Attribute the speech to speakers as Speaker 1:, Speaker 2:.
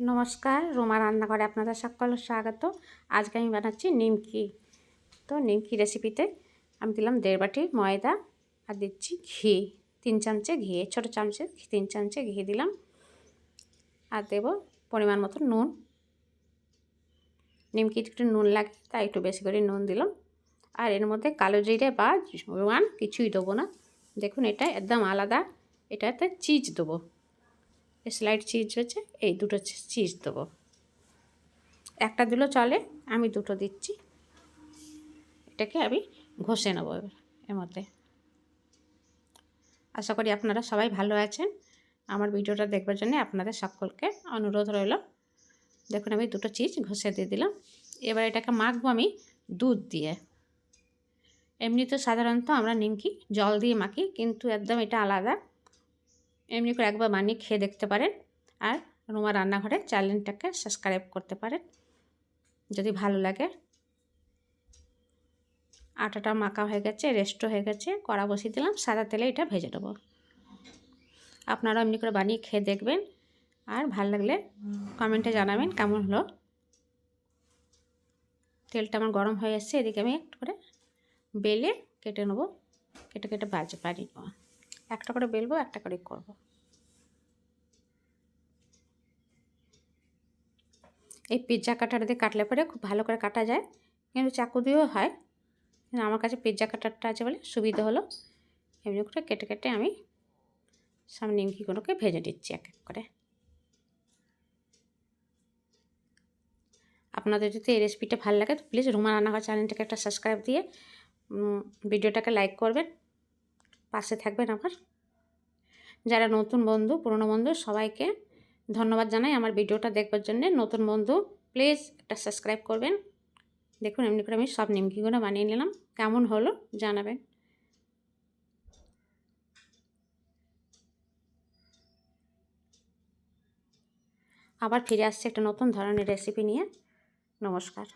Speaker 1: নমস্কার, রোমা রান্নাঘরে আপনাদের সকলের স্বাগত। আজকে আমি বানাচ্ছি নিমকি। তো নিমকি রেসিপিতে আমি দিলাম দেড় বাটি ময়দা আর দিচ্ছি ঘি, তিন চামচে ঘি, ছোটো চামচে, তিন চামচে ঘি দিলাম। আর দেব পরিমাণ মতো নুন। নিমকি একটু নুন লাগে, তাই একটু বেশি করে নুন দিলাম। আর এর মধ্যে কালো জিরে বা জোয়ান কিছুই দেবো না। দেখুন, এটা একদম আলাদা। এটাতে চিজ দেবো। স্লাইড চিজ হচ্ছে এই দুটো চিজ দেবো। একটা দিলেও চলে, আমি দুটো দিচ্ছি। এটাকে আমি ঘষে নেব এবার, এর মধ্যে। আশা করি আপনারা সবাই ভালো আছেন। আমার ভিডিওটা দেখবার জন্য আপনাদের সকলকে অনুরোধ রইল। দেখুন, আমি দুটো চিজ ঘষে দিয়ে দিলাম। এবার এটাকে মাখবো আমি দুধ দিয়ে। এমনি তো সাধারণত আমরা নিমকি জল দিয়ে মাখি, কিন্তু একদম এটা আলাদা। এমনি করে একবার বানিয়ে খেয়ে দেখতে পারেন আর রুমা রান্নাঘরে চ্যানেলটাকে সাবস্ক্রাইব করতে পারেন যদি ভালো লাগে। আটাটা মাখা হয়ে গেছে রেস্টও হয়ে গেছে, কড়া বসিয়ে দিলাম, সাদা তেলে এটা ভেজে দেবো আপনারা এমনি করে বানিয়ে খেয়ে দেখবেন আর ভালো লাগলে কমেন্টে জানাবেন কেমন হলো। তেলটা আমার গরম হয়ে এসছে, এদিকে আমি একটু করে বেলে কেটে নেব, কেটে কেটে বাজে পারি। একটা করে বেলবো, একটা করে করব। এই পিৎজা কাটার দিয়ে কাটলে পরে খুব ভালো করে কাটা যায়। কিন্তু চাকু দিয়েও হয়। কিন্তু আমার কাছে পিৎজা কাটারটা আছে বলে সুবিধা হলো। এমনি করে কেটে কেটে আমি সব নিমকিগুলোকে ভেজে দিচ্ছি এক এক করে। আপনাদের যদি এই রেসিপিটা ভালো লাগে, তো প্লিজ রুমা রান্নাঘর চ্যানেলটাকে একটা সাবস্ক্রাইব দিয়ে ভিডিওটাকে লাইক করবেন। পাশে থাকবেন আমার। যারা নতুন বন্ধু, পুরনো বন্ধু, সবাইকে ধন্যবাদ জানাই আমার ভিডিওটা দেখবার জন্যে। নতুন বন্ধু, প্লিজ একটা সাবস্ক্রাইব করবেন। দেখুন, এমনি করে আমি সব নিমকিগুলো বানিয়ে নিলাম। কেমন হলো জানাবেন। আবার ফিরে আসছে একটা নতুন ধরনের রেসিপি নিয়ে। নমস্কার।